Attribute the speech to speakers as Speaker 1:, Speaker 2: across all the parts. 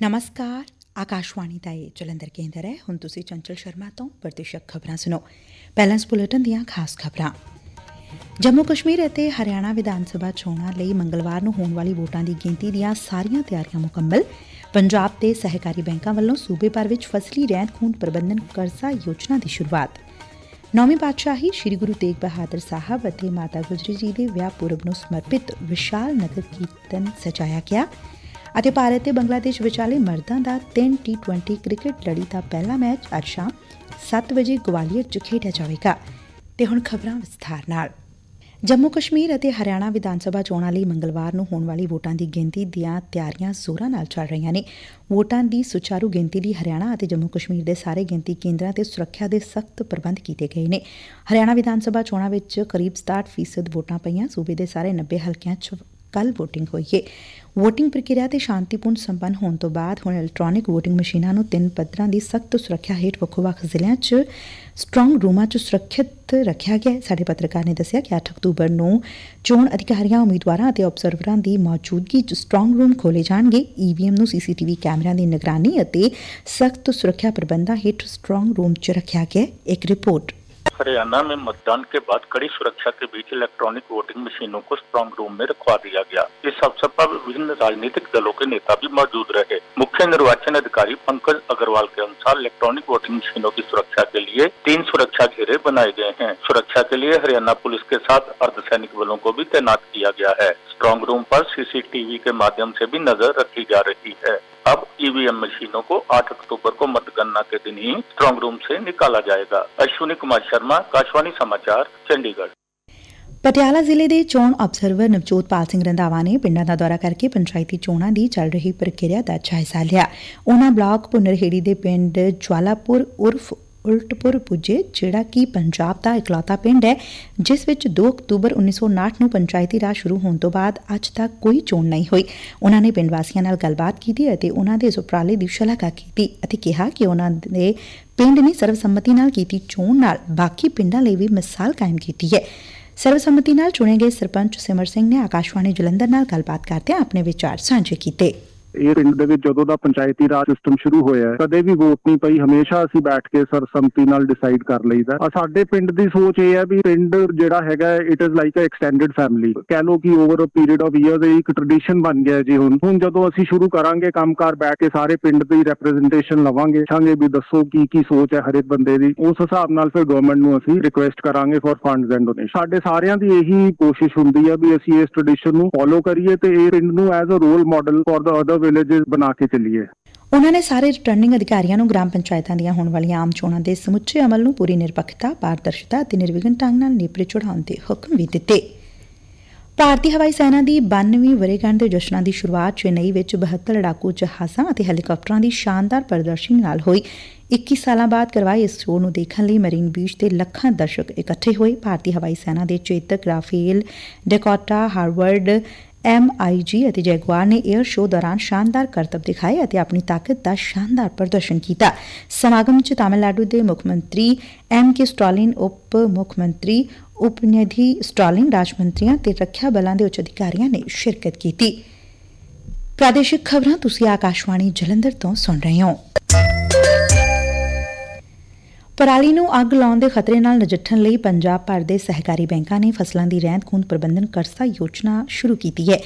Speaker 1: ਨਮਸਕਾਰ ਆਕਾਸ਼ਵਾਣੀ ਦਾ ਇਹ ਜਲੰਧਰ ਕੇਂਦਰ ਹੈ ਹੁਣ ਤੁਸੀਂ ਚੰਚਲ ਸ਼ਰਮਾ ਤੋਂ ਪ੍ਰਤੀਸ਼ਕ ਖਬਰਾਂ ਸੁਣੋ ਪਹਿਲਾਂ ਬੁਲੇਟਿਨ ਦੀਆਂ ਖਾਸ ਖਬਰਾਂ ਜੰਮੂ ਕਸ਼ਮੀਰ ਅਤੇ ਹਰਿਆਣਾ ਵਿਧਾਨ ਸਭਾ ਚੋਣਾਂ ਲਈ ਮੰਗਲਵਾਰ ਨੂੰ ਹੋਣ ਵਾਲੀ ਵੋਟਾਂ ਦੀ ਗਿਣਤੀ ਦੀਆਂ ਸਾਰੀਆਂ ਤਿਆਰੀਆਂ ਮੁਕੰਮਲ ਪੰਜਾਬ ਤੇ ਸਹਿਕਾਰੀ ਬੈਂਕਾਂ ਵੱਲੋਂ ਸੂਬੇ ਭਰ ਵਿੱਚ ਫਸਲੀ ਰਹਿੰਦ ਖੂੰਹਦ ਪ੍ਰਬੰਧਨ ਕਰਜ਼ਾ ਯੋਜਨਾ ਦੀ ਸ਼ੁਰੂਆਤ ਨੌਵੀਂ ਪਾਤਸ਼ਾਹੀ ਸ੍ਰੀ ਗੁਰੂ ਤੇਗ ਬਹਾਦਰ ਸਾਹਿਬ ਅਤੇ ਮਾਤਾ ਗੁਜਰੀ ਜੀ ਦੇ ਵਿਆਹ ਪੁਰਬ ਨੂੰ ਸਮਰਪਿਤ ਵਿਸ਼ਾਲ ਨਗਰ ਕੀਰਤਨ ਸਜਾਇਆ ਗਿਆ ਅਤੇ ਭਾਰਤ ਤੇ ਬੰਗਲਾਦੇਸ਼ ਵਿਚਾਲੇ ਮਰਦਾਂ ਦਾ 3 ਟੀ20 ਕ੍ਰਿਕਟ ਲੜੀ ਦਾ ਪਹਿਲਾ ਮੈਚ ਅੱਜ ਸ਼ਾਮ 7 ਵਜੇ ਗਵਾਲੀਅਰ 'ਚ ਖੇਡਿਆ ਜਾਵੇਗਾ। ਤੇ ਹੁਣ ਖਬਰਾਂ ਵਿਸਥਾਰ ਨਾਲ। ਜੰਮੂ ਕਸ਼ਮੀਰ ਅਤੇ ਹਰਿਆਣਾ ਵਿਧਾਨ ਸਭਾ ਚੋਣਾਂ ਲਈ ਮੰਗਲਵਾਰ ਨੂੰ ਹੋਣ ਵਾਲੀ ਵੋਟਾਂ ਦੀ ਗਿਣਤੀ ਦੀਆਂ ਤਿਆਰੀਆਂ ਜ਼ੋਰਾਂ ਨਾਲ ਚੱਲ ਰਹੀਆਂ ਨੇ। ਵੋਟਾਂ ਦੀ ਸੁਚਾਰੂ ਗਿਣਤੀ ਲਈ ਹਰਿਆਣਾ ਅਤੇ ਜੰਮੂ ਕਸ਼ਮੀਰ ਦੇ ਸਾਰੇ ਗਿਣਤੀ ਕੇਂਦਰਾਂ ਤੇ ਸੁਰੱਖਿਆ ਦੇ ਸਖਤ ਪ੍ਰਬੰਧ ਕੀਤੇ ਗਏ ਨੇ। ਹਰਿਆਣਾ ਵਿਧਾਨ ਸਭਾ ਚੋਣਾਂ ਵਿੱਚ ਕਰੀਬ 67% ਵੋਟਾਂ ਪਈਆਂ। ਸੂਬੇ ਦੇ ਸਾਰੇ 90 ਹਲਕਿਆਂ 'ਚ ਕੱਲ VOTING ਹੋਈ ਏ। VOTING ਪ੍ਰਕਿਰਿਆ ਤੇ ਸ਼ਾਂਤੀਪੂਰਨ ਸੰਪੰਨ ਹੋਣ ਤੋਂ ਬਾਅਦ ਹੁਣ ਇਲੈਕਟ੍ਰੋਨਿਕ VOTING ਮਸ਼ੀਨਾਂ ਨੂੰ ਤਿੰਨ ਪੱਧਰਾਂ ਦੀ ਸਖਤ ਸੁਰੱਖਿਆ ਹੇਠ ਵੱਖੋ-ਵੱਖ ਜ਼ਿਲ੍ਹਿਆਂ 'ਚ ਸਟਰੋਂਗ ਰੂਮਾਂ 'ਚ ਸੁਰੱਖਿਅਤ ਰੱਖਿਆ ਗਿਆ ਹੈ। ਸਾਡੇ ਪੱਤਰਕਾਰ ਨੇ ਦੱਸਿਆ ਕਿ 8 ਅਕਤੂਬਰ ਨੂੰ ਚੋਣ ਅਧਿਕਾਰੀਆਂ, ਉਮੀਦਵਾਰਾਂ ਅਤੇ ਆਬਜ਼ਰਵਰਾਂ ਦੀ ਮੌਜੂਦਗੀ 'ਚ ਸਟਰੋਂਗ ਰੂਮ ਖੋਲੇ ਜਾਣਗੇ। ਈਵੀਐਮ ਨੂੰ ਸੀਸੀਟੀਵੀ ਕੈਮਰਿਆਂ ਦੀ ਨਿਗਰਾਨੀ ਅਤੇ ਸਖਤ ਸੁਰੱਖਿਆ ਪ੍ਰਬੰਧਾਂ ਹੇਠ ਸਟਰੋਂਗ ਰੂਮ 'ਚ ਰੱਖਿਆ ਗਿਆ ਹੈ। ਇੱਕ ਰਿਪੋर्ट
Speaker 2: हरियाणा में मतदान के बाद कड़ी सुरक्षा के बीच इलेक्ट्रॉनिक वोटिंग मशीनों को स्ट्रांग रूम में रखवा दिया गया। इस अवसर पर विभिन्न राजनीतिक दलों के नेता भी मौजूद रहे। मुख्य निर्वाचन अधिकारी पंकज अग्रवाल के अनुसार इलेक्ट्रॉनिक वोटिंग मशीनों की सुरक्षा के लिए तीन सुरक्षा घेरे बनाए गए हैं। सुरक्षा के लिए हरियाणा पुलिस के साथ अर्धसैनिक बलों को भी तैनात किया गया है। स्ट्रांग रूम पर सीसीटीवी के माध्यम से भी नजर रखी जा रही है अब ईवीएम मशीनों को 8 अक्टूबर को मतगणना के दिन ही स्ट्रांग रूम से निकाला जाएगा अश्विनी कुमार शर्मा आकाशवाणी समाचार चंडीगढ़
Speaker 1: ਪਟਿਆਲਾ ਜ਼ਿਲ੍ਹੇ ਦੇ ਚੋਣ ਅਬਜ਼ਰਵਰ ਨਵਜੋਤ ਪਾਲ ਸਿੰਘ ਰੰਧਾਵਾ ਨੇ ਪਿੰਡਾਂ ਦਾ ਦੌਰਾ ਕਰਕੇ ਪੰਚਾਇਤੀ ਚੋਣਾਂ ਦੀ ਚੱਲ ਰਹੀ ਪ੍ਰਕਿਰਿਆ ਦਾ ਜਾਇਜ਼ਾ ਲਿਆ ਉਹਨਾਂ ਬਲਾਕ ਪੁਨਰਹੇੜੀ ਦੇ ਪਿੰਡ ਜਵਾਲਾਪੁਰ ਉਰਫ ਉਲਟਪੁਰ ਪੁੱਜੇ, ਜਿਹੜਾ ਕਿ ਪੰਜਾਬ ਦਾ ਇਕਲੌਤਾ ਪਿੰਡ ਹੈ, ਜਿਸ ਵਿੱਚ 2 ਅਕਤੂਬਰ 1959 ਨੂੰ ਪੰਚਾਇਤੀ ਰਾਜ ਸ਼ੁਰੂ ਹੋਣ ਤੋਂ ਬਾਅਦ ਅੱਜ ਤੱਕ ਕੋਈ ਚੋਣ ਨਹੀਂ ਹੋਈ। ਉਹਨਾਂ ਨੇ ਪਿੰਡ ਵਾਸੀਆਂ ਨਾਲ ਗੱਲਬਾਤ ਕੀਤੀ ਅਤੇ ਉਹਨਾਂ ਦੇ ਇਸ ਉਪਰਾਲੇ ਦੀ ਸ਼ਲਾਘਾ ਕੀਤੀ ਅਤੇ ਕਿਹਾ ਕਿ ਉਹਨਾਂ ਦੇ ਪਿੰਡ ਨੇ ਸਰਵਸੰਮਤੀ ਨਾਲ ਕੀਤੀ ਚੋਣ ਨਾਲ ਬਾਕੀ ਪਿੰਡਾਂ ਲਈ ਵੀ ਮਿਸਾਲ ਕਾਇਮ ਕੀਤੀ ਹੈ। ਸਰਵਸੰਮਤੀ ਨਾਲ ਚੁਣੇ ਗਏ ਸਰਪੰਚ ਸਿਮਰ ਸਿੰਘ ਨੇ ਆਕਾਸ਼ਵਾਣੀ ਜਲੰਧਰ ਨਾਲ ਗੱਲਬਾਤ ਕਰਦਿਆਂ ਆਪਣੇ ਵਿਚਾਰ ਸਾਂਝੇ ਕੀਤੇ।
Speaker 3: ਇਹ ਪਿੰਡ ਦੇ ਵਿੱਚ ਜਦੋਂ ਦਾ ਪੰਚਾਇਤੀ ਰਾਜ ਸਿਸਟਮ ਸ਼ੁਰੂ ਹੋਇਆ ਹੈ, ਕਦੇ ਵੀ ਵੋਟ ਨਹੀਂ ਪਈ, ਹਮੇਸ਼ਾ ਅਸੀਂ ਬੈਠ ਕੇ ਸਰਸੰਮਤੀ ਨਾਲ ਡਿਸਾਈਡ ਕਰ ਲਈਦਾ ਆ ਸਾਡੇ ਪਿੰਡ ਦੀ ਸੋਚ ਇਹ ਹੈ ਵੀ ਪਿੰਡ ਜਿਹੜਾ ਹੈਗਾ it is like a extended family ਕਹਿ ਲੋ ਕਿ over a period of years ਇੱਕ ਟ੍ਰੈਡੀਸ਼ਨ ਬਣ ਗਿਆ ਜੀ ਹੁਣ। ਹੁਣ ਜਦੋਂ ਅਸੀਂ ਸ਼ੁਰੂ ਕਰਾਂਗੇ ਕੰਮਕਾਰ ਬੈਠ ਕੇ ਸਾਰੇ ਪਿੰਡ ਦੀ ਰਿਪਰੈਜ਼ੈਂਟੇਸ਼ਨ ਲਵਾਂਗੇ ਛਾਂਗੇ ਵੀ ਦੱਸੋ ਕੀ ਕੀ ਸੋਚ ਹੈ ਹਰੇਕ ਬੰਦੇ ਦੀ, ਉਸ ਹਿਸਾਬ ਨਾਲ ਫਿਰ ਗਵਰਨਮੈਂਟ ਨੂੰ ਅਸੀਂ ਰਿਕੁਐਸਟ ਕਰਾਂਗੇ ਫॉर ਫੰਡਸ ਐਂਡ ਡੋਨੇਸ਼ਨ ਸਾਡੇ ਸਾਰਿਆਂ ਦੀ ਇਹੀ ਕੋਸ਼ਿਸ਼ ਹੁੰਦੀ ਹੈ ਵੀ ਅਸੀਂ ਇਸ ਟ੍ਰੈਡੀਸ਼ਨ ਨੂੰ ਫੋਲੋ ਕਰੀਏ ਤੇ ਇਹ ਪਿੰਡ ਨੂੰ as a role model for the other villages ਬਣਾ ਕੇ ਚੱਲੀਏ।
Speaker 1: ਉਨ੍ਹਾਂ ਨੇ ਸਾਰੇ ਰਿਟਰਨਿੰਗ ਅਧਿਕਾਰੀਆਂ ਨੂੰ ਗ੍ਰਾਮ ਪੰਚਾਇਤਾਂ ਦੀਆਂ ਹੋਣ ਵਾਲੀਆਂ ਆਮ ਚੋਣਾਂ ਦੇ ਸਮੁੱਚੇ ਅਮਲ ਨੂੰ ਪੂਰੀ ਨਿਰਪੱਖਤਾ, ਪਾਰਦਰਸ਼ਤਾ ਅਤੇ ਨਿਰਵਿਘਨ ਢੰਗ ਨਾਲ ਨੇਪਰੇ ਚੜਾਉਣ ਦੇ ਹੁਕਮ ਵੀ ਦਿੱਤੇ। ਭਾਰਤੀ ਹਵਾਈ ਸੈਨਾ ਦੀ 92ਵੀਂ ਵਰ੍ਹੇਗੰਢ ਦੇ ਜਸ਼ਨਾਂ ਦੀ ਸ਼ੁਰੂਆਤ ਚੇਨਈ ਵਿੱਚ 72 ਲੜਾਕੂ ਜਹਾਜ਼ਾਂ ਅਤੇ ਹੈਲੀਕਾਪਟਰਾਂ ਦੀ ਸ਼ਾਨਦਾਰ ਪ੍ਰਦਰਸ਼ਨੀ ਨਾਲ ਹੋਈ। 21 ਸਾਲਾਂ ਬਾਅਦ ਕਰਵਾਏ ਇਸ ਸ਼ੋਅ ਨੂੰ ਦੇਖਣ ਲਈ ਮਰੀਨ ਬੀਚ ਤੇ ਲੱਖਾਂ ਦਰਸ਼ਕ ਇਕੱਠੇ ਹੋਏ। ਭਾਰਤੀ ਹਵਾਈ ਸੈਨਾ ਦੇ Chetak Rafale Dakota, Harvard M I G ਅਤੇ ਜੈਗੁਆਰ ਨੇ 에ਅਰ ਸ਼ੋਅ ਦੌਰਾਨ ਸ਼ਾਨਦਾਰ ਕਰਤੱਵ ਦਿਖਾਏ ਅਤੇ ਆਪਣੀ ਤਾਕਤ ਦਾ ਸ਼ਾਨਦਾਰ ਪ੍ਰਦਰਸ਼ਨ ਕੀਤਾ। ਸਮਾਗਮ 'ਚ ਤਾਮਿਲਨਾਡੂ ਦੇ ਮੁੱਖ ਮੰਤਰੀ ਐਮ ਕੇ ਸਟਾਲਿਨ ਉਪ ਮੁੱਖ ਮੰਤਰੀ, ਉਪਨਿਧੀ ਸਟਾਲਿਨ ਰਾਜ ਮੰਤਰੀਆਂ ਤੇ ਰੱਖਿਆ ਬਲਾਂ ਦੇ ਉੱਚ ਅਧਿਕਾਰੀਆਂ ਨੇ ਸ਼ਿਰਕਤ ਕੀਤੀ। ਪ੍ਰਾਦੇਸ਼ਿਕ ਖਬਰਾਂ ਤੁਸੀਂ ਆਕਾਸ਼ਵਾਣੀ ਜਲੰਧਰ ਤੋਂ ਸੁਣ ਰਹੇ ਹੋ। ਪਰਾਲੀ ਨੂੰ ਅੱਗ ਲਾਉਣ ਦੇ ਖਤਰੇ ਨਾਲ ਨਜਿੱਠਣ ਲਈ ਪੰਜਾਬ ਭਰ ਦੇ ਸਹਿਕਾਰੀ ਬੈਂਕਾਂ ਨੇ ਫਸਲਾਂ ਦੀ ਰਹਿੰਦ ਖੂੰਹਦ ਪ੍ਰਬੰਧਨ ਕਰਜ਼ਾ ਯੋਜਨਾ ਸ਼ੁਰੂ ਕੀਤੀ ਹੈ।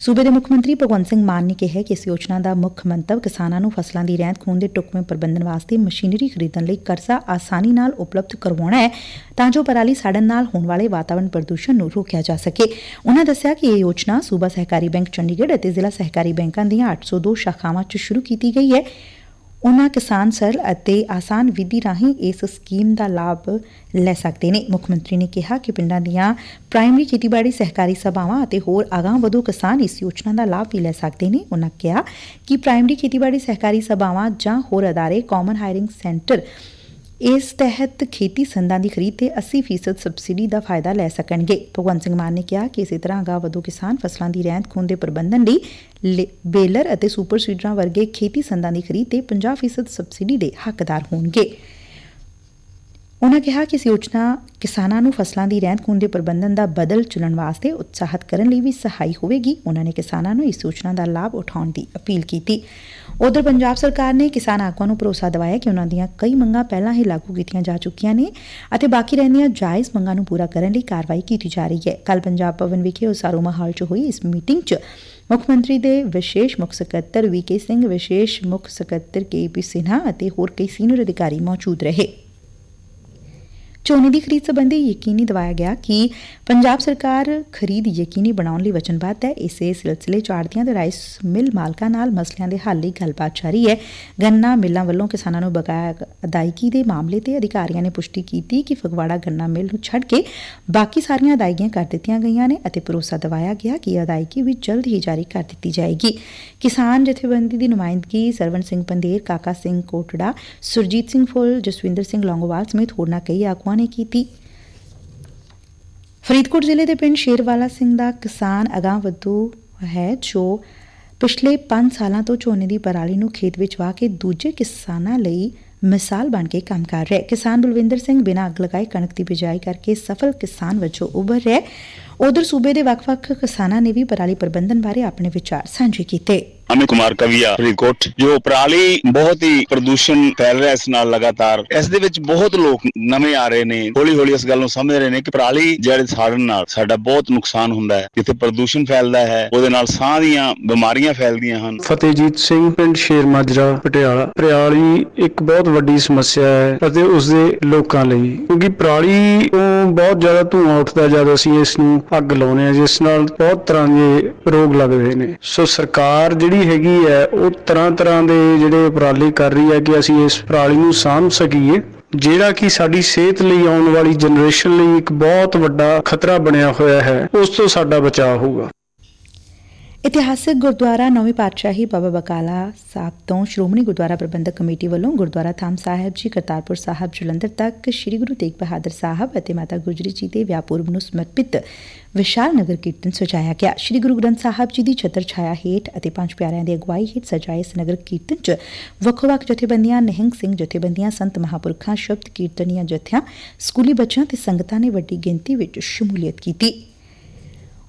Speaker 1: ਸੂਬੇ ਦੇ ਮੁੱਖ ਮੰਤਰੀ ਭਗਵੰਤ ਸਿੰਘ ਮਾਨ ਨੇ ਕਿਹਾ ਕਿ ਇਸ ਯੋਜਨਾ ਦਾ ਮੁੱਖ ਮੰਤਵ ਕਿਸਾਨਾਂ ਨੂੰ ਫਸਲਾਂ ਦੀ ਰਹਿੰਦ ਖੂੰਹਦ ਦੇ ਟੁਕਵੇਂ ਪ੍ਰਬੰਧਨ ਵਾਸਤੇ ਮਸ਼ੀਨਰੀ ਖਰੀਦਣ ਲਈ ਕਰਜ਼ਾ ਆਸਾਨੀ ਨਾਲ ਉਪਲਬਧ ਕਰਵਾਉਣਾ ਹੈ ਤਾਂ ਜੋ ਪਰਾਲੀ ਸਾੜਨ ਨਾਲ ਹੋਣ ਵਾਲੇ ਵਾਤਾਵਰਣ ਪ੍ਰਦੂਸ਼ਣ ਨੂੰ ਰੋਕਿਆ ਜਾ ਸਕੇ। ਉਨ੍ਹਾਂ ਦੱਸਿਆ ਕਿ ਇਹ ਯੋਜਨਾ ਸੂਬਾ ਸਹਿਕਾਰੀ ਬੈਂਕ ਚੰਡੀਗੜ੍ਹ ਅਤੇ ਜ਼ਿਲ੍ਹਾ ਸਹਿਕਾਰੀ ਬੈਂਕਾਂ ਦੀਆਂ 802 ਸ਼ਾਖਾਵਾਂ 'ਚ ਸ਼ੁਰੂ ਕੀਤੀ ਗਈ ਹੈ। ਉਨ੍ਹਾਂ ਕਿਸਾਨ ਸਰਲ ਅਤੇ ਆਸਾਨ ਵਿਧੀ ਰਾਹੀਂ ਇਸ ਸਕੀਮ ਦਾ ਲਾਭ ਲੈ ਸਕਦੇ ਨੇ। ਮੁੱਖ ਮੰਤਰੀ ਨੇ ਕਿਹਾ ਕਿ ਪਿੰਡਾਂ ਦੀਆਂ ਪ੍ਰਾਇਮਰੀ ਖੇਤੀਬਾੜੀ ਸਹਿਕਾਰੀ ਸਭਾਵਾਂ ਅਤੇ ਹੋਰ ਅਗਾਂਹ ਵਧੂ ਕਿਸਾਨ ਇਸ ਯੋਜਨਾ ਦਾ ਲਾਭ ਵੀ ਲੈ ਸਕਦੇ ਨੇ। ਉਨ੍ਹਾਂ ਕਿਹਾ ਕਿ ਪ੍ਰਾਇਮਰੀ ਖੇਤੀਬਾੜੀ ਸਹਿਕਾਰੀ ਸਭਾਵਾਂ ਜਾਂ ਹੋਰ ਅਦਾਰੇ ਕਾਮਨ ਹਾਇਰਿੰਗ ਸੈਂਟਰ ਇਸ ਤਹਿਤ ਖੇਤੀ ਸੰਦਾਂ ਦੀ ਖਰੀਦ ਤੇ 80% ਸਬਸਿਡੀ ਦਾ ਫਾਇਦਾ ਲੈ ਸਕਣਗੇ। ਭਗਵੰਤ ਸਿੰਘ ਮਾਨ ਨੇ ਕਿਹਾ ਕਿ ਇਸੇ ਤਰ੍ਹਾਂ ਅਗਾਂਹ ਵਧੂ ਕਿਸਾਨ ਫਸਲਾਂ ਦੀ ਰਹਿੰਦ ਖੂੰਹਦ ਦੇ ਪ੍ਰਬੰਧਨ ਲਈ ਬੇਲਰ ਅਤੇ ਸੁਪਰ ਸੀਡਰਾਂ ਵਰਗੇ ਖੇਤੀ ਸੰਦਾਂ ਦੀ ਖਰੀਦ ਤੇ 50% ਸਬਸਿਡੀ ਦੇ ਹੱਕਦਾਰ ਹੋਣਗੇ। ਉਨਾਂ ਕਿਹਾ ਕਿ ਇਸ ਯੋਜਨਾ ਕਿਸਾਨਾਂ ਨੂੰ ਫਸਲਾਂ ਦੀ ਰਹਿੰਦ ਖੂੰਹਦ ਦੇ ਪ੍ਰਬੰਧਨ ਦਾ ਬਦਲ ਚੁਣਨ ਵਾਸਤੇ ਉਤਸ਼ਾਹਿਤ ਕਰਨ ਲਈ ਵੀ ਸਹਾਈ ਹੋਵੇਗੀ। ਉਨਾਂ ਨੇ ਕਿਸਾਨਾਂ ਨੂੰ ਇਸ ਯੋਜਨਾ ਦਾ ਲਾਭ ਉਠਾਉਣ ਦੀ ਅਪੀਲ ਕੀਤੀ। ਉਧਰ ਪੰਜਾਬ ਸਰਕਾਰ ਨੇ ਕਿਸਾਨ ਆਗੂਆਂ ਨੂੰ ਭਰੋਸਾ ਦਿਵਾਇਆ ਕਿ ਉਨਾਂ ਦੀਆਂ ਕਈ ਮੰਗਾਂ ਪਹਿਲਾਂ ਹੀ ਲਾਗੂ ਕੀਤੀਆਂ ਜਾ ਚੁੱਕੀਆਂ ਨੇ ਅਤੇ ਬਾਕੀ ਰਹਿੰਦੀਆਂ ਜਾਇਜ਼ ਮੰਗਾਂ ਨੂੰ ਪੂਰਾ ਕਰਨ ਲਈ ਕਾਰਵਾਈ ਕੀਤੀ ਜਾ ਰਹੀ ਹੈ। ਕੱਲ ਪੰਜਾਬ ਭਵਨ ਵਿਖੇ ਉਸਾਰੂ ਮਾਹੌਲ 'ਚ ਹੋਈ ਇਸ ਮੀਟਿੰਗ 'ਚ ਮੁੱਖ ਮੰਤਰੀ ਦੇ ਵਿਸ਼ੇਸ਼ ਮੁੱਖ ਸਕੱਤਰ ਵੀਕੇ ਸਿੰਘ, ਵਿਸ਼ੇਸ਼ ਮੁੱਖ ਸਕੱਤਰ ਕੇਪੀ ਸਿਨਹਾ ਅਤੇ ਹੋਰ ਕਈ ਸੀਨੀਅਰ ਅਧਿਕਾਰੀ ਮੌਜੂਦ ਰਹੇ। ਝੋਨੇ ਦੀ ਖਰੀਦ ਸੰਬੰਧੀ ਯਕੀਨੀ ਦਿਵਾਇਆ ਗਿਆ ਕਿ ਪੰਜਾਬ ਸਰਕਾਰ ਖਰੀਦ ਯਕੀਨੀ ਬਣਾਉਣ ਲਈ ਵਚਨਬੱਧ ਹੈ। ਇਸੇ ਸਿਲਸਿਲੇ ਚ ਆੜਤੀਆਂ ਤੇ ਰਾਈਸ ਮਿਲ ਮਾਲਕਾਂ ਨਾਲ ਮਸਲਿਆਂ ਦੇ ਹੱਲ ਲਈ ਗੱਲਬਾਤ ਜਾਰੀ ਹੈ। ਗੰਨਾ ਮਿੱਲਾਂ ਵੱਲੋਂ ਕਿਸਾਨਾਂ ਨੂੰ ਬਕਾਇਆ ਅਦਾਇਗੀ ਦੇ ਮਾਮਲੇ ਤੇ ਅਧਿਕਾਰੀਆਂ ਨੇ ਪੁਸ਼ਟੀ ਕੀਤੀ ਕਿ ਫਗਵਾੜਾ ਗੰਨਾ ਮਿੱਲ ਨੂੰ ਛੱਡ ਕੇ ਬਾਕੀ ਸਾਰੀਆਂ ਅਦਾਇਗੀਆਂ ਕਰ ਦਿੱਤੀਆਂ ਗਈਆਂ ਨੇ ਅਤੇ ਭਰੋਸਾ ਦਿਵਾਇਆ ਗਿਆ ਕਿ ਅਦਾਇਗੀ ਵੀ ਜਲਦ ਹੀ ਜਾਰੀ ਕਰ ਦਿੱਤੀ ਜਾਏਗੀ। ਕਿਸਾਨ ਜਥੇਬੰਦੀ ਦੀ ਨੁਮਾਇੰਦਗੀ ਸਰਵਣ ਸਿੰਘ ਪੰਦੇਰ ਕਾਕਾ ਸਿੰਘ ਕੋਟੜਾ, ਸੁਰਜੀਤ ਸਿੰਘ ਫੁੱਲ, ਜਸਵਿੰਦਰ ਸਿੰਘ ਲੌਂਗੋਵਾਲ ਸਮੇਤ ਹੋਰਨਾਂ ਕਈ ਆਗੂਆਂ ਨੇ ਕੀਤੀ। ਫਰੀਦਕੋਟ ਜ਼ਿਲ੍ਹੇ ਦੇ ਪਿੰਡ ਸ਼ੇਰਵਾਲਾ ਸਿੰਘ ਦਾ ਕਿਸਾਨ ਅਗਾਂਹ ਵਧੂ ਹੈ, ਜੋ ਪਿਛਲੇ 5 ਸਾਲਾਂ ਤੋਂ ਝੋਨੇ ਦੀ ਪਰਾਲੀ ਨੂੰ ਖੇਤ ਵਿੱਚ ਵਾਹ ਕੇ ਦੂਜੇ ਕਿਸਾਨਾਂ ਲਈ ਮਿਸਾਲ ਬਣ ਕੇ ਕੰਮ ਕਰ ਰਿਹਾ ਹੈ। ਕਿਸਾਨ ਬਲਵਿੰਦਰ ਸਿੰਘ ਬਿਨਾਂ ਅੱਗ ਲਗਾਏ ਕਣਕ ਦੀ ਬਿਜਾਈ ਕਰਕੇ ਸਫਲ ਕਿਸਾਨ ਵਜੋਂ ਉੱਭਰ ਰਿਹਾ ਉਧਰ ਸੂਬੇ ਦੇ ਵੱਖ-ਵੱਖ ਕਿਸਾਨਾਂ ਨੇ ਵੀ ਪਰਾਲੀ ਪ੍ਰਬੰਧਨ ਬਾਰੇ ਆਪਣੇ ਵਿਚਾਰ ਸਾਂਝੇ ਕੀਤੇ।
Speaker 4: ਅਮਿਤ ਕੁਮਾਰ ਕਵੀਆ ਫਰੀਦਕੋਟ ਜੋ ਪਰਾਲੀ ਬਹੁਤ ਹੀ ਪ੍ਰਦੂਸ਼ਣ ਫੈਲ ਰਿਹਾ ਇਸ ਨਾਲ ਲਗਾਤਾਰ। ਇਸ ਦੇ ਵਿੱਚ ਬਹੁਤ ਲੋਕ ਨਵੇਂ ਆ ਰਹੇ ਨੇ ਹੌਲੀ ਹੌਲੀ ਇਸ ਗੱਲ ਨੂੰ ਸਮਝ ਰਹੇ ਨੇ ਕਿ ਪਰਾਲੀ ਜਿਹੜੇ ਸਾੜਨ ਨਾਲ ਸਾਡਾ ਬਹੁਤ ਨੁਕਸਾਨ ਹੁੰਦਾ ਹੈ। ਜਿੱਥੇ ਪ੍ਰਦੂਸ਼ਣ ਫੈਲਦਾ ਹੈ ਉਹਦੇ ਨਾਲ ਸਾਹ ਦੀਆਂ ਬਿਮਾਰੀਆਂ ਫੈਲਦੀਆਂ ਹਨ।
Speaker 5: ਫਤਿਹਜੀਤ ਸਿੰਘ ਪਿੰਡ ਸ਼ੇਰ ਮਾਜਰਾ ਪਟਿਆਲਾ। ਪਰਾਲੀ ਇੱਕ ਬਹੁਤ ਵੱਡੀ ਸਮੱਸਿਆ ਹੈ ਅਤੇ ਉਸ ਦੇ ਲੋਕਾਂ ਲਈ। ਕਿਉਂਕਿ ਪਰਾਲੀ ਤੋਂ ਬਹੁਤ ਜ਼ਿਆਦਾ ਧੂਆਂ ਉੱਠਦਾ ਜਦ ਅਸੀਂ ਇਸ ਨੂੰ ਅੱਗ ਲਾਉਂਦੇ ਹਾਂ ਜਿਸ ਨਾਲ ਬਹੁਤ ਤਰ੍ਹਾਂ ਦੇ ਰੋਗ ਲੱਗਦੇ ਨੇ। ਸੋ ਸਰਕਾਰ ਜਿਹੜੀ ਹੈਗੀ ਹੈ, ਉਹ ਤਰ੍ਹਾਂ ਤਰ੍ਹਾਂ ਦੇ ਜਿਹੜੇ ਉਪਰਾਲੇ ਕਰ ਰਹੀ ਹੈ ਕਿ ਅਸੀਂ ਇਸ ਪਰਾਲੀ ਨੂੰ ਸਾਂਭ ਸਕੀਏ, ਜਿਹੜਾ ਕਿ ਸਾਡੀ ਸਿਹਤ ਲਈ ਆਉਣ ਵਾਲੀ ਜਨਰੇਸ਼ਨ ਲਈ ਇੱਕ ਬਹੁਤ ਵੱਡਾ ਖਤਰਾ ਬਣਿਆ ਹੋਇਆ ਹੈ, ਉਸ ਤੋਂ ਸਾਡਾ ਬਚਾਅ ਹੋਊਗਾ।
Speaker 1: ਇਤਿਹਾਸਕ ਗੁਰਦੁਆਰਾ ਨੌਵੀਂ ਪਾਤਸ਼ਾਹੀ ਬਾਬਾ ਬਕਾਲਾ ਸਾਹਿਬ ਤੋਂ ਸ਼੍ਰੋਮਣੀ ਗੁਰਦੁਆਰਾ ਪ੍ਰਬੰਧਕ ਕਮੇਟੀ ਵੱਲੋਂ ਗੁਰਦੁਆਰਾ ਥਾਮ ਸਾਹਿਬ ਜੀ ਕਰਤਾਰਪੁਰ ਸਾਹਿਬ ਜਲੰਧਰ ਤੱਕ ਸ੍ਰੀ ਗੁਰੂ ਤੇਗ ਬਹਾਦਰ ਸਾਹਿਬ ਅਤੇ ਮਾਤਾ ਗੁਜਰੀ ਜੀ ਦੇ ਵਿਆਹਪੁਰਬ ਨੂੰ ਸਮਰਪਿਤ ਵਿਸ਼ਾਲ ਨਗਰ ਕੀਰਤਨ ਸਜਾਇਆ ਗਿਆ। ਸ੍ਰੀ ਗੁਰੂ ਗ੍ਰੰਥ ਸਾਹਿਬ ਜੀ ਦੀ ਛਤਰ ਛਾਇਆ ਹੇਠ ਅਤੇ ਪੰਜ ਪਿਆਰਿਆਂ ਦੀ ਅਗਵਾਈ ਹੇਠ ਸਜਾਏ ਇਸ ਨਗਰ ਕੀਰਤਨ 'ਚ ਵੱਖ-ਵੱਖ ਜਥੇਬੰਦੀਆਂ, ਨਿਹੰਗ ਸਿੰਘ ਜਥੇਬੰਦੀਆਂ, ਸੰਤ ਮਹਾਪੁਰਖਾਂ, ਸ਼ਬਦ ਕੀਰਤਨੀਆਂ, ਜਥਿਆਂ, ਸਕੂਲੀ ਬੱਚਿਆਂ ਤੇ ਸੰਗਤਾਂ ਨੇ ਵੱਡੀ ਗਿਣਤੀ ਵਿੱਚ ਸ਼ਮੂਲੀਅਤ ਕੀਤੀ।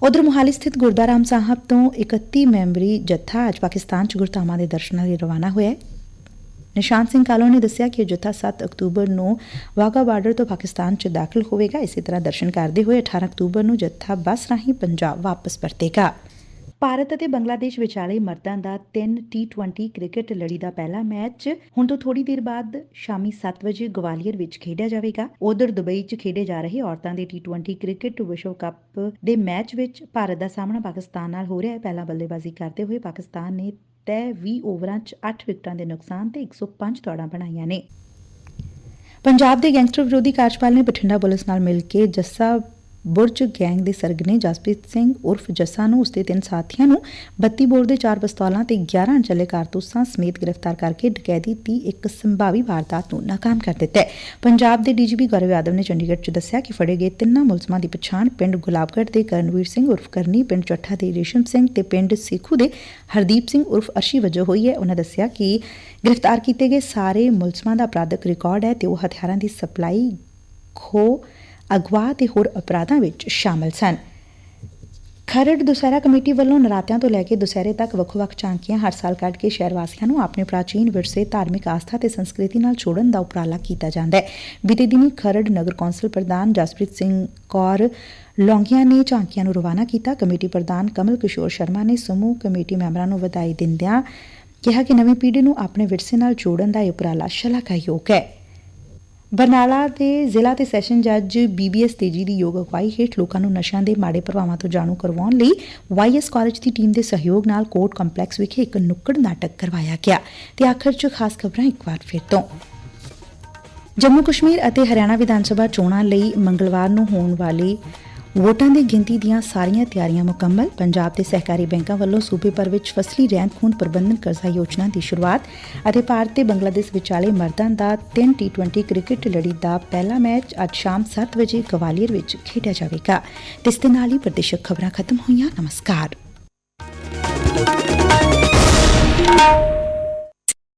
Speaker 1: ਉਧਰ ਮੁਹਾਲੀ ਸਥਿਤ ਗੁਰਦੁਆਰਾ ਸਾਹਿਬ ਤੋਂ 31 ਮੈਂਬਰੀ ਜੱਥਾ ਅੱਜ ਪਾਕਿਸਤਾਨ ਚ ਗੁਰਧਾਮਾਂ ਦੇ ਦਰਸ਼ਨਾਂ ਲਈ ਰਵਾਨਾ ਹੋਇਆ ਹੈ। ਨਿਸ਼ਾਨ ਸਿੰਘ ਕਾਲੋ ਨੇ ਦੱਸਿਆ ਕਿ ਇਹ ਜੱਥਾ 7 ਅਕਤੂਬਰ ਨੂੰ ਵਾਗਾ ਬਾਰਡਰ ਤੋਂ ਪਾਕਿਸਤਾਨ ਚ ਦਾਖਲ ਹੋਵੇਗਾ। ਇਸੇ ਤਰ੍ਹਾਂ ਦਰਸ਼ਨ ਕਰਦੇ ਹੋਏ 18 ਅਕਤੂਬਰ ਨੂੰ ਜੱਥਾ ਬੱਸ ਰਾਹੀਂ ਪੰਜਾਬ ਵਾਪਸ ਪਰਤੇਗਾ। ਭਾਰਤ ਅਤੇ ਬੰਗਲਾਦੇਸ਼ ਵਿਚਾਲੇ ਮਰਦਾਂ ਦਾ 3 T20 ਕ੍ਰਿਕਟ ਲੜੀ ਦਾ ਪਹਿਲਾ ਮੈਚ ਹੁਣ ਤੋਂ ਥੋੜੀ ਦੇਰ ਬਾਅਦ ਸ਼ਾਮੀ 7 ਵਜੇ ਗਵਾਲੀਅਰ ਵਿੱਚ ਖੇਡਿਆ ਜਾਵੇਗਾ। ਉਧਰ ਦੁਬਈ 'ਚ ਖੇਡੇ ਜਾ ਰਹੇ ਔਰਤਾਂ ਦੇ T20 ਕ੍ਰਿਕਟ ਵਿਸ਼ਵ ਕੱਪ ਦੇ ਮੈਚ ਵਿੱਚ ਭਾਰਤ ਦਾ ਸਾਹਮਣਾ ਪਾਕਿਸਤਾਨ ਨਾਲ ਹੋ ਰਿਹਾ ਹੈ। ਪਹਿਲਾਂ ਬੱਲੇਬਾਜ਼ੀ ਕਰਦੇ ਹੋਏ ਪਾਕਿਸਤਾਨ ਨੇ ਤੈਅ 20 ਓਵਰਾਂ 'ਚ 8 ਵਿਕਟਾਂ ਦੇ ਨੁਕਸਾਨ ਤੇ 105 ਦੌੜਾਂ ਬਣਾਈਆਂ ਨੇ। ਪੰਜਾਬ ਦੇ ਗੈਂਗਸਟਰ ਵਿਰੋਧੀ ਕਾਰਜਪਾਲ ਨੇ ਬਠਿੰਡਾ ਪੁਲਿਸ ਨਾਲ ਮਿਲ ਕੇ ਜੱਸਾ ਬੁਰਜ ਗੈਂਗ ਦੇ ਸਰਗਨੇ ਜਸਪ੍ਰੀਤ ਸਿੰਘ ਉਰਫ ਜੱਸਾ ਨੂੰ ਉਸਦੇ ਤਿੰਨ ਸਾਥੀਆਂ ਨੂੰ 32 ਬੋਰ ਦੇ ਚਾਰ ਪਿਸਤੌਲਾਂ ਤੇ 11 ਚੱਲੇ ਕਾਰਤੂਸਾਂ ਸਮੇਤ ਗ੍ਰਿਫਤਾਰ ਕਰਕੇ ਡਕੈਤੀ ਦੀ ਇੱਕ ਸੰਭਾਵੀ ਵਾਰਦਾਤ ਨੂੰ ਨਾਕਾਮ ਕਰ ਦਿੱਤਾ ਹੈ। ਪੰਜਾਬ ਦੇ ਡੀਜੀਪੀ ਗੌਰਵ ਯਾਦਵ ਨੇ ਚੰਡੀਗੜ੍ਹ 'ਚ ਦੱਸਿਆ ਕਿ ਫੜੇ ਗਏ ਤਿੰਨਾਂ ਮੁਲਜ਼ਮਾਂ ਦੀ ਪਛਾਣ ਪਿੰਡ ਗੁਲਾਬਗੜ੍ਹ ਦੇ ਕਰਨਵੀਰ ਸਿੰਘ ਉਰਫ ਕਰਨੀ, ਪਿੰਡ ਚੱਠਾ ਦੇ ਰੇਸ਼ਮ ਸਿੰਘ ਤੇ ਪਿੰਡ ਸੇਖੂ ਦੇ ਹਰਦੀਪ ਸਿੰਘ ਉਰਫ ਅਰਸ਼ੀ ਵਜੋਂ ਹੋਈ ਹੈ। ਉਹਨਾਂ ਦੱਸਿਆ ਕਿ ਗ੍ਰਿਫਤਾਰ ਕੀਤੇ ਗਏ ਸਾਰੇ ਮੁਲਜ਼ਮਾਂ ਦਾ ਅਪਰਾਧਿਕ ਰਿਕਾਰਡ ਹੈ ਤੇ ਉਹ ਹਥਿਆਰਾਂ ਦੀ ਸਪਲਾਈ ਖੋ ਅਗਵਾ ਤੇ ਹੋਰ ਅਪਰਾਧਾਂ ਵਿੱਚ ਸ਼ਾਮਲ ਸਨ। ਖਰੜ ਦੁਸਹਿਰਾ ਕਮੇਟੀ ਵੱਲੋਂ ਨਰਾਤਿਆਂ ਤੋਂ ਲੈ ਕੇ ਦੁਸਹਿਰੇ ਤੱਕ ਵੱਖ-ਵੱਖ ਝਾਂਕੀਆਂ ਹਰ ਸਾਲ ਕੱਢ ਕੇ ਸ਼ਹਿਰ ਵਾਸੀਆਂ ਨੂੰ ਆਪਣੇ ਪ੍ਰਾਚੀਨ ਵਿਰਸੇ, ਧਾਰਮਿਕ ਆਸਥਾ ਤੇ ਸੰਸਕ੍ਰਿਤੀ ਨਾਲ ਜੋੜਨ ਦਾ ਉਪਰਾਲਾ ਕੀਤਾ ਜਾਂਦਾ ਹੈ। ਬੀਤੇ ਦਿਨੀ ਖਰੜ ਨਗਰ ਕੌਂਸਲ ਪ੍ਰਧਾਨ ਜਸਪ੍ਰੀਤ ਸਿੰਘ ਕੌਰ ਲੌਂਗੀਆਂ ਨੇ ਝਾਂਕੀਆਂ ਨੂੰ ਰਵਾਨਾ ਕੀਤਾ। ਕਮੇਟੀ ਪ੍ਰਧਾਨ ਕਮਲ ਕਿਸ਼ੋਰ ਸ਼ਰਮਾ ਨੇ ਸਮੂਹ ਕਮੇਟੀ ਮੈਂਬਰਾਂ ਨੂੰ ਵਧਾਈ ਦਿੰਦਿਆਂ ਕਿਹਾ ਕਿ ਨਵੀਂ ਪੀੜ੍ਹੀ ਨੂੰ ਆਪਣੇ ਵਿਰਸੇ ਨਾਲ ਜੋੜਨ ਦਾ ਇਹ ਉਪਰਾਲਾ ਸ਼ਲਾਘਾਯੋਗ ਹੈ। ਬਰਨਾਲਾ ਦੇ ਜ਼ਿਲ੍ਹਾ ਤੇ ਸੈਸ਼ਨ ਜੱਜ ਬੀਬੀਐਸ ਤੇਜੀ ਦੀ ਯੋਗ ਅਗਵਾਈ ਹੇਠ ਲੋਕਾਂ ਨੂੰ ਨਸ਼ਿਆਂ ਦੇ ਮਾੜੇ ਪ੍ਰਭਾਵਾਂ ਤੋਂ ਜਾਣੂ ਕਰਵਾਉਣ ਲਈ ਵਾਈਐਸ ਕਾਲਜ ਦੀ ਟੀਮ ਦੇ ਸਹਿਯੋਗ ਨਾਲ ਕੋਰਟ ਕੰਪਲੈਕਸ ਵਿਖੇ ਇੱਕ ਨੁੱਕੜ ਨਾਟਕ ਕਰਵਾਇਆ ਗਿਆ। ਤੇ ਆਖਰ 'ਚ ਖਾਸ ਖਬਰਾਂ ਇੱਕ ਵਾਰ ਫਿਰ ਤੋਂ। ਜੰਮੂ ਕਸ਼ਮੀਰ ਅਤੇ ਹਰਿਆਣਾ ਵਿਧਾਨ ਸਭਾ ਚੋਣਾਂ ਲਈ ਮੰਗਲਵਾਰ ਨੂੰ ਹੋਣ ਵਾਲੀ ਵੋਟਾਂ ਦੀ ਗਿਣਤੀ ਦੀਆਂ ਸਾਰੀਆਂ ਤਿਆਰੀਆਂ ਮੁਕੰਮਲ। ਪੰਜਾਬ ਦੇ ਸਹਿਕਾਰੀ ਬੈਂਕਾਂ ਵੱਲੋਂ ਸੂਬੇ ਭਰ ਵਿੱਚ ਫਸਲੀ ਰਹਿੰਦ ਖੂੰਹਦ ਪ੍ਰਬੰਧਨ ਕਰਜ਼ਾ ਯੋਜਨਾ ਦੀ ਸ਼ੁਰੂਆਤ ਅਤੇ ਭਾਰਤ ਤੇ ਬੰਗਲਾਦੇਸ਼ ਵਿਚਾਲੇ ਮਰਦਾਂ ਦਾ 3 T20 ਕ੍ਰਿਕਟ ਲੜੀ ਦਾ ਪਹਿਲਾ ਮੈਚ ਅੱਜ ਸ਼ਾਮ 7 ਵਜੇ ਗਵਾਲੀਅਰ ਵਿੱਚ ਖੇਡਿਆ ਜਾਵੇਗਾ। ਇਸ ਦੇ ਨਾਲ ਹੀ ਪ੍ਰਦੇਸ਼ਕ ਖਬਰਾਂ ਖਤਮ ਹੋਈਆਂ। ਨਮਸਕਾਰ।